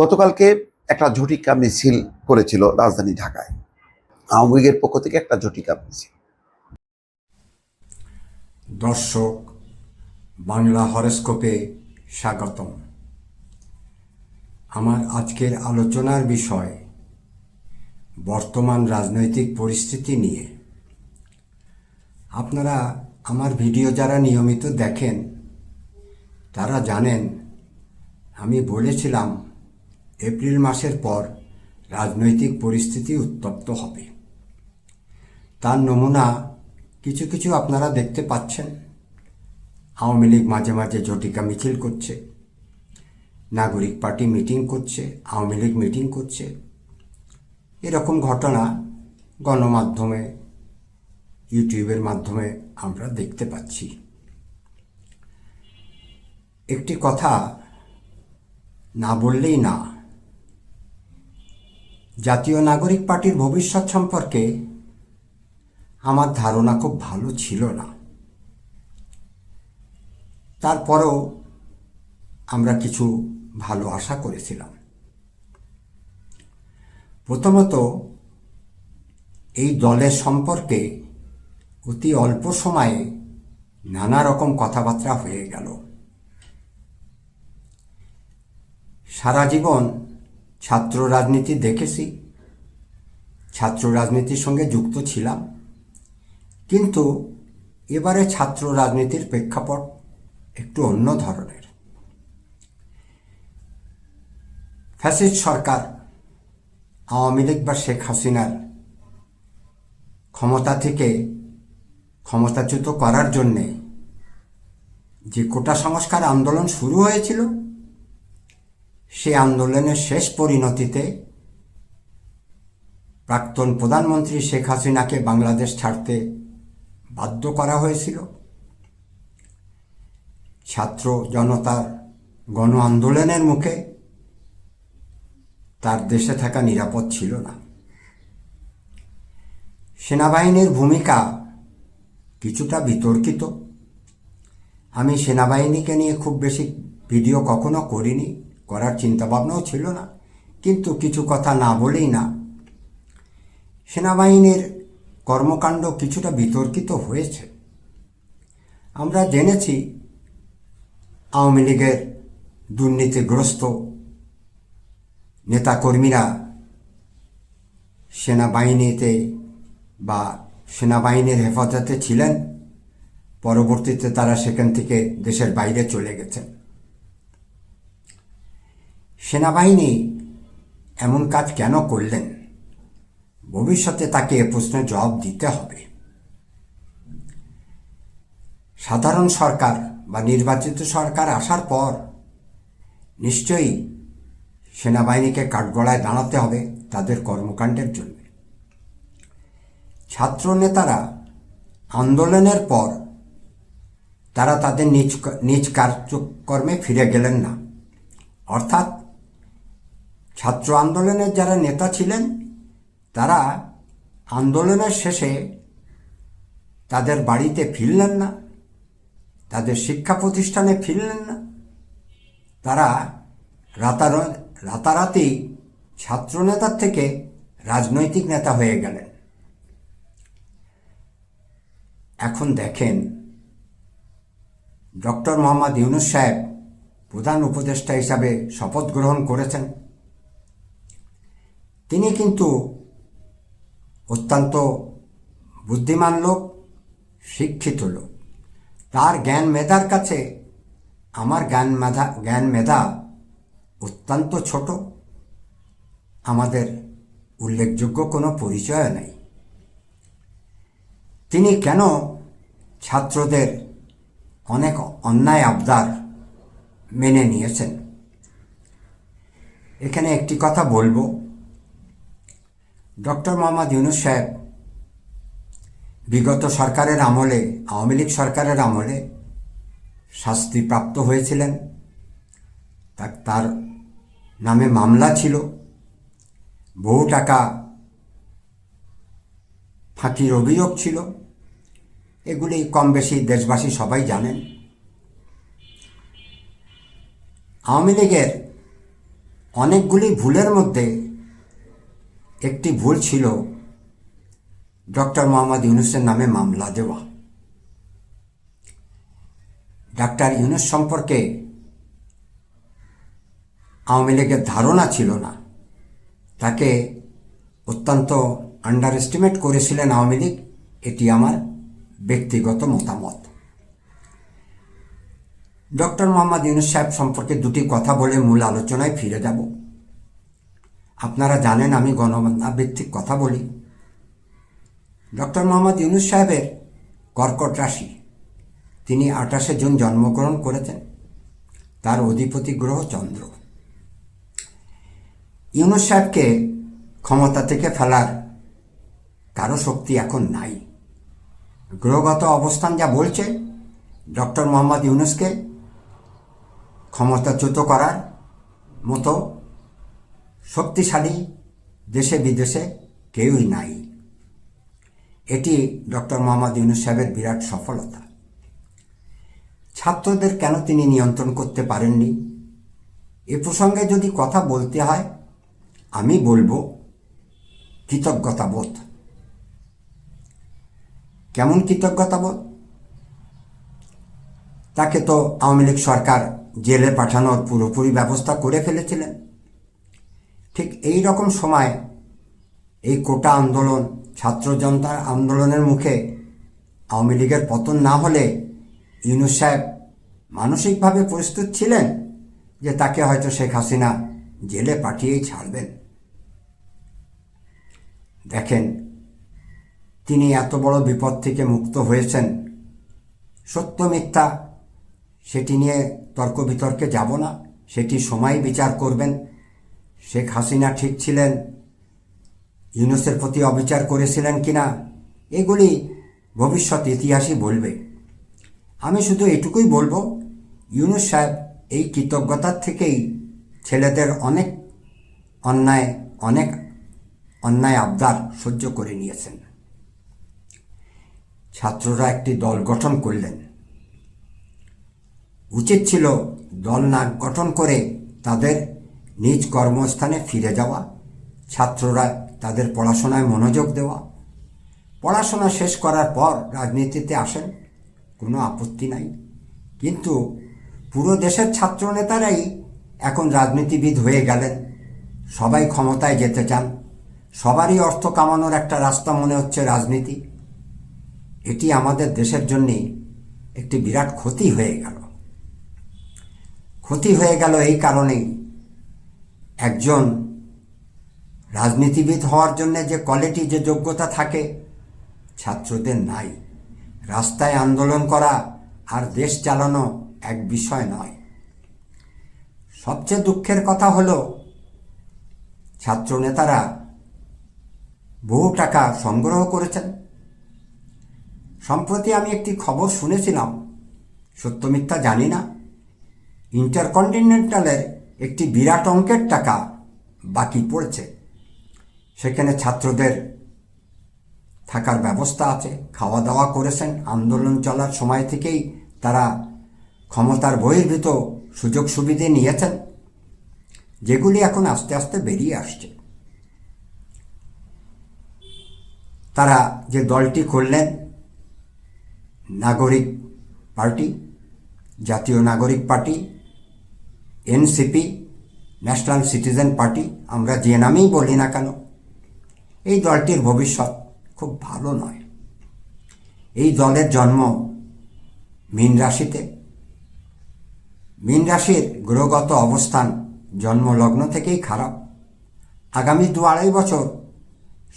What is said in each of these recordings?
গতকালকে একটা ঝটিকা মিছিল করেছিল রাজধানী ঢাকায়। আওয়ামী লীগের পক্ষ থেকে একটা ঝটিকা মিছিল। দর্শক, বাংলা হরস্কোপে স্বাগতম। আমার আজকের আলোচনার বিষয়, বর্তমান রাজনৈতিক পরিস্থিতি নিয়ে। আপনারা আমার ভিডিও যারা নিয়মিত দেখেন, তারা জানেন, আমি বলেছিলাম এপ্রিল মাসের পর রাজনৈতিক পরিস্থিতি উত্তপ্ত হবে। তার নমুনা কিছু কিছু আপনারা দেখতে পাচ্ছেন। আওয়ামী লীগ মাঝে মাঝে ঝটিকা মিছিল করছে। নাগরিক পার্টি মিটিং করছে, আওয়ামী লীগ মিটিং করছে। এরকম ঘটনা গণমাধ্যমে, ইউটিউবের মাধ্যমে আমরা দেখতে পাচ্ছি। একটি কথা না বললেই না জাতীয় নাগরিক পার্টির ভবিষ্যৎ সম্পর্কে আমার ধারণা খুব ভালো ছিল না। তারপরেও আমরা কিছু ভালো আশা করেছিলাম। প্রথমত, এই দলের সম্পর্কে অতি অল্প সময়ে নানা রকম কথাবার্তা হয়ে গেল। সারা জীবন ছাত্র রাজনীতি দেখেছি ছাত্র রাজনীতির সঙ্গে যুক্ত ছিলাম। কিন্তু এবারে ছাত্র রাজনীতির প্রেক্ষাপট একটু অন্য ধরনের। ফ্যাসিস্ট সরকার আওয়ামী লীগ বা শেখ হাসিনার ক্ষমতা থেকে ক্ষমতাচ্যুত করার জন্যে যে কোটা সংস্কার আন্দোলন শুরু হয়েছিল, সে আন্দোলনের শেষ পরিণতিতে প্রাক্তন প্রধানমন্ত্রী শেখ হাসিনাকে বাংলাদেশ ছাড়তে বাধ্য করা হয়েছিল। ছাত্র জনতার গণ আন্দোলনের মুখে তার দেশে থাকা নিরাপদ ছিল না। সেনাবাহিনীর ভূমিকা কিছুটা বিতর্কিত। আমি সেনাবাহিনীকে নিয়ে খুব বেশি ভিডিও কখনো করিনি, করার চিন্তাভাবনাও ছিল না। কিন্তু কিছু কথা না বলেই না সেনাবাহিনীর কর্মকাণ্ড কিছুটা বিতর্কিত হয়েছে। আমরা জেনেছি আওয়ামী লীগের দুর্নীতিগ্রস্ত নেতাকর্মীরা সেনাবাহিনীতে বা সেনাবাহিনীর হেফাজতে ছিলেন, পরবর্তীতে তারা সেখান থেকে দেশের বাইরে চলে গেছেন। সেনাবাহিনী এমন কাজ কেন করলেন? ভবিষ্যতে তাকে এ প্রশ্নের জবাব দিতে হবে। সাধারণ সরকার বা নির্বাচিত সরকার আসার পর নিশ্চয়ই সেনাবাহিনীকে কাঠগড়ায় দাঁড়াতে হবে তাদের কর্মকাণ্ডের জন্য। ছাত্র নেতারা আন্দোলনের পর তারা তাদের নিজ নিজ কার্যকর্মে ফিরে গেলেন না। অর্থাৎ ছাত্র আন্দোলনের যারা নেতা ছিলেন তারা আন্দোলনের শেষে তাদের বাড়িতে ফিরলেন না, তাদের শিক্ষা প্রতিষ্ঠানে ফিরলেন না। তারা রাতার, রাতারাতি ছাত্রনেতার থেকে রাজনৈতিক নেতা হয়ে গেলেন। এখন দেখেন, ডক্টর মোহাম্মদ ইউনুস সাহেব প্রধান উপদেষ্টা হিসাবে শপথ গ্রহণ করেছেন। তিনি কিন্তু অত্যন্ত বুদ্ধিমান লোক, শিক্ষিত লোক। তার জ্ঞান মেধার কাছে আমার জ্ঞান মেধা জ্ঞান মেধা অত্যন্ত ছোট। আমাদের উল্লেখযোগ্য কোনো পরিচয় নেই। তিনি কেন ছাত্রদের অনেক অন্যায় আবদার মেনে নিয়েছেন? এখানে একটি কথা বলব। ডক্টর মোহাম্মদ ইউনুস সাহেব, বিগত সরকারের আমলে, আওয়ামী লীগ সরকারের আমলে শাস্তিপ্রাপ্ত হয়েছিলেন। তার নামে মামলা ছিল। বহু টাকা ফাঁকির অভিযোগ ছিল। এগুলি কম বেশি দেশবাসী সবাই জানেন। আওয়ামী লীগের অনেকগুলি ভুলের মধ্যে একটি ভুল ছিল। ডক্টর মোহাম্মদ ইউনুসের নামে মামলা দেওয়া। ডাক্তার ইউনুস সম্পর্কে আওয়ামী লীগের ধারণা ছিল না। তাকে অত্যন্ত আন্ডার এস্টিমেট করেছিলেন আওয়ামী লীগ। এটি আমার ব্যক্তিগত মতামত। ডক্টর মোহাম্মদ ইউনুস সাহেব সম্পর্কে দুটি কথা বলে মূল আলোচনায় ফিরে যাব। আপনারা জানেন আমি গণমান্না ভিত্তিক কথা বলি। ডক্টর মোহাম্মদ ইউনুস সাহেবের কর্কট রাশি, তিনি আঠাশে জুন জন্মগ্রহণ করেছেন। তার অধিপতি গ্রহ চন্দ্র। ইউনুস সাহেবকে ক্ষমতা থেকে ফেলার কারও শক্তি এখন নাই। গ্রহগত অবস্থান যা বলছে, ডক্টর মোহাম্মদ ইউনুসকে ক্ষমতাচ্যুত করার মতো শক্তিশালী দেশে, বিদেশে কেউই নাই। এটি ডক্টর মোহাম্মদ ইউনুস সাহেবের বিরাট সফলতা। ছাত্রদের কেন তিনি নিয়ন্ত্রণ করতে পারেননি? এ প্রসঙ্গে যদি কথা বলতে হয়, আমি বলব, কৃতজ্ঞতাবোধ। কেমন কৃতজ্ঞতাবোধ? তাকে তো আওয়ামী লীগ সরকার জেলে পাঠানোর পুরোপুরি ব্যবস্থা করে ফেলেছিলেন। ঠিক এই রকম সময় এই কোটা আন্দোলন, ছাত্র জনতার আন্দোলনের মুখে আওয়ামী লীগের পতন না হলে ইউনুস সাহেব মানসিকভাবে প্রস্তুত ছিলেন যে তাকে হয়তো শেখ হাসিনা জেলে পাঠিয়েই ছাড়বেন। দেখেন, তিনি এত বড় বিপদ থেকে মুক্ত হয়েছেন। সত্য মিথ্যা, সেটি নিয়ে তর্ক বিতর্কে যাব না, সেটি সময় বিচার করবেন। শেখ হাসিনা ঠিক ছিলেন? ইউনুসের প্রতি অবিচার করেছিলেন কিনা? এগুলি ভবিষ্যৎ ইতিহাসই বলবে। আমি শুধু এটুকুই বলব, ইউনুস সাহেব এই কৃতজ্ঞতার থেকেই ছেলেদের অনেক অন্যায় অনেক অন্যায় আবদার সহ্য করে নিয়েছেন। ছাত্ররা একটি দল গঠন করলেন। উচিত ছিল দল না গঠন করে তাদের নিজ কর্মস্থানে ফিরে যাওয়া, ছাত্ররা তাদের পড়াশোনায় মনোযোগ দেওয়া। পড়াশোনা শেষ করার পর রাজনীতিতে আসেন, কোনো আপত্তি নাই। কিন্তু পুরো দেশের ছাত্র নেতারাই এখন রাজনীতিবিদ হয়ে গেলেন। সবাই ক্ষমতায় যেতে চান। সবারই অর্থ কামানোর একটা রাস্তা মনে হচ্ছে রাজনীতি। এটি আমাদের দেশের জন্যে একটি বিরাট ক্ষতি হয়ে গেল। ক্ষতি হয়ে গেল এই কারণেই একজন রাজনীতিবিদ হওয়ার জন্য যে কোয়ালিটি যে যোগ্যতা থাকে, ছাত্রদের নাই। রাস্তায় আন্দোলন করা আর দেশ চালানো এক বিষয় নয়। সবচেয়ে দুঃখের কথা হলো, ছাত্রনেতারা বহু টাকা সংগ্রহ করেছেন। সম্প্রতি আমি একটি খবর শুনেছিলাম, সত্য মিথ্যা জানি না। ইন্টারকন্টিনেন্টালের একটি বিরাট অঙ্কের টাকা বাকি পড়েছে। সেখানে ছাত্রদের থাকার ব্যবস্থা আছে। খাওয়া দাওয়া করেছেন। আন্দোলন চলার সময় থেকেই তারা ক্ষমতার বহির্ভূত সুযোগ সুবিধে নিয়েছেন। যেগুলি এখন আস্তে আস্তে বেরিয়ে আসছে। তারা যে দলটি করলেন, নাগরিক পার্টি, জাতীয় নাগরিক party NCP, national citizen party, আমরা যে নামেই বলি না কেন, এই দলটির ভবিষ্যৎ খুব ভালো নয়। এই দলের জন্ম মীন রাশিতে। মীন রাশির গ্রহগত অবস্থান জন্মলগ্ন থেকেই খারাপ। আগামী দু আড়াই বছর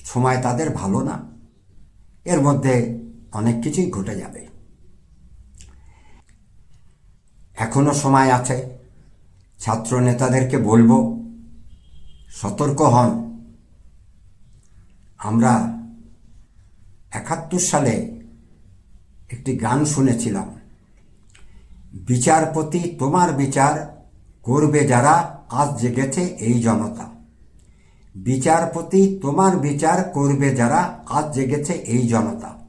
সময় তাদের ভালো না। এর মধ্যে অনেক কিছুই ঘটে যাবে। এখনও সময় আছে ছাত্র নেতাদেরকে বলব, সতর্ক হন। আমরা একাত্তর সালে একটি গান শুনেছিলাম। বিচারপতি তোমার বিচার করবে যারা, আজ জেগেছে এই জনতা। বিচারপতি তোমার বিচার করবে যারা, আজ জেগেছে এই জনতা।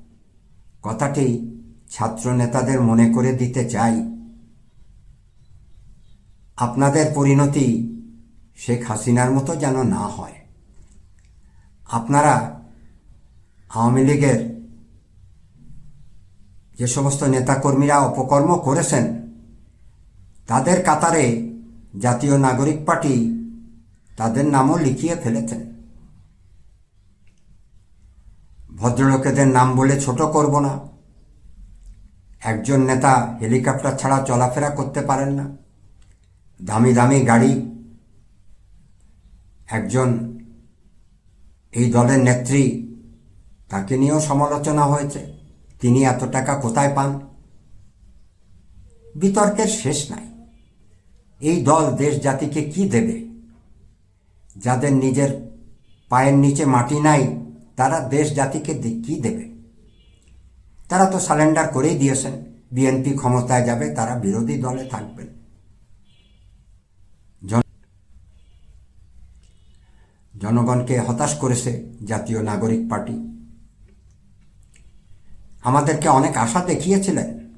কথাটি ছাত্র নেতাদের মনে করে দিতে চাই। আপনাদের পরিণতি শেখ হাসিনার মতো যেন না হয়। আপনারা আওয়ামী লীগের যে সমস্ত নেতাকর্মীরা অপকর্ম করেছেন, তাদের কাতারে জাতীয় নাগরিক পার্টি তাদের নামও লিখিয়ে ফেলেছেন। ভদ্রলোকেদের নাম বলে ছোট করব না। একজন নেতা হেলিকপ্টার ছাড়া চলাফেরা করতে পারেন না। দামি দামি গাড়ি। একজন এই দলের নেত্রী, তাকে নিয়েও সমালোচনা হয়েছে। তিনি এত টাকা কোথায় পান? বিতর্কের শেষ নাই। এই দল দেশ জাতিকে কি দেবে? যাদের নিজের পায়ের নিচে মাটি নাই, তারা দেশ জাতিকে কি দেবে? তারা তো সারেন্ডার করেই দিয়েছেন। বিএনপি ক্ষমতায় যাবে, তারা বিরোধী দলে থাকবেন। জনগণকে হতাশ করেছে জাতীয় নাগরিক পার্টি। আমাদেরকে অনেক আশা দেখিয়েছিলেন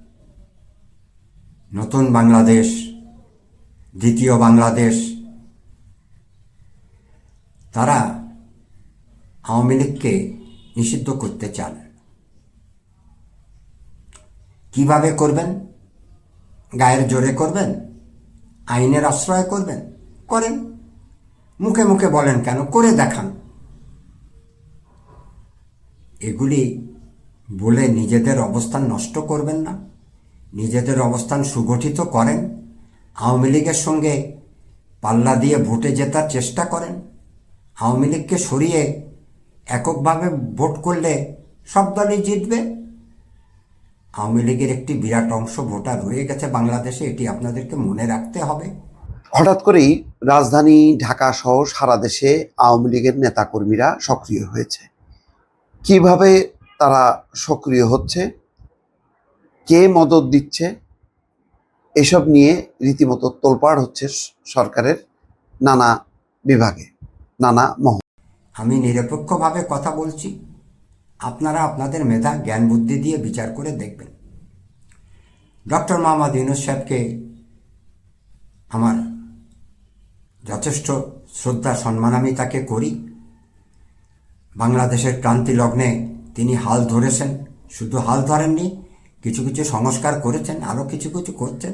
নতুন বাংলাদেশ, দ্বিতীয় বাংলাদেশ। তারা আওয়ামী লীগকে নিষিদ্ধ করতে চান। কীভাবে করবেন? গায়ের জোরে করবেন? আইনের আশ্রয় করবেন? করেন। মুখে মুখে বলেন কেন? করে দেখান। এগুলি বলে নিজেদের অবস্থান নষ্ট করবেন না। নিজেদের অবস্থান সুগঠিত করেন। আওয়ামী লীগের সঙ্গে পাল্লা দিয়ে ভোটে জেতার চেষ্টা করেন। আওয়ামী লীগকে সরিয়ে এককভাবে ভোট করলে সব দলই জিতবে। আওয়ামী লীগের একটি বিরাট অংশ ভোটার রয়ে গেছে বাংলাদেশে, এটি আপনাদেরকে মনে রাখতে হবে। হঠাৎ করেই রাজধানী ঢাকা সহ সারা দেশে আওয়ামী লীগের নেতাকর্মীরা সক্রিয় হয়েছে। কীভাবে তারা সক্রিয় হচ্ছে? কে মদত দিচ্ছে? এসব নিয়ে রীতিমতো তোলপাড় হচ্ছে সরকারের নানা বিভাগে, নানা মহ আমি নিরপেক্ষভাবে কথা বলছি। আপনারা আপনাদের মেধা, জ্ঞান, বুদ্ধি দিয়ে বিচার করে দেখবেন। ডক্টর মোহাম্মদ ইউনুস সাহেবকে আমার যথেষ্ট শ্রদ্ধা, সম্মান আমি তাকে করি। বাংলাদেশের ক্রান্তি লগ্নে তিনি হাল ধরেছেন। শুধু হাল ধরেননি, কিছু কিছু সংস্কার করেছেন আরও কিছু কিছু করছেন,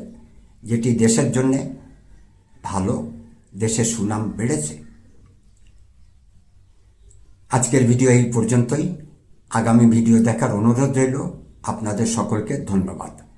যেটি দেশের জন্যে ভালো, দেশের সুনাম বেড়েছে। আজকের ভিডিও এই পর্যন্তই। আগামী ভিডিও দেখার অনুরোধ রইল। আপনাদের সকলকে ধন্যবাদ।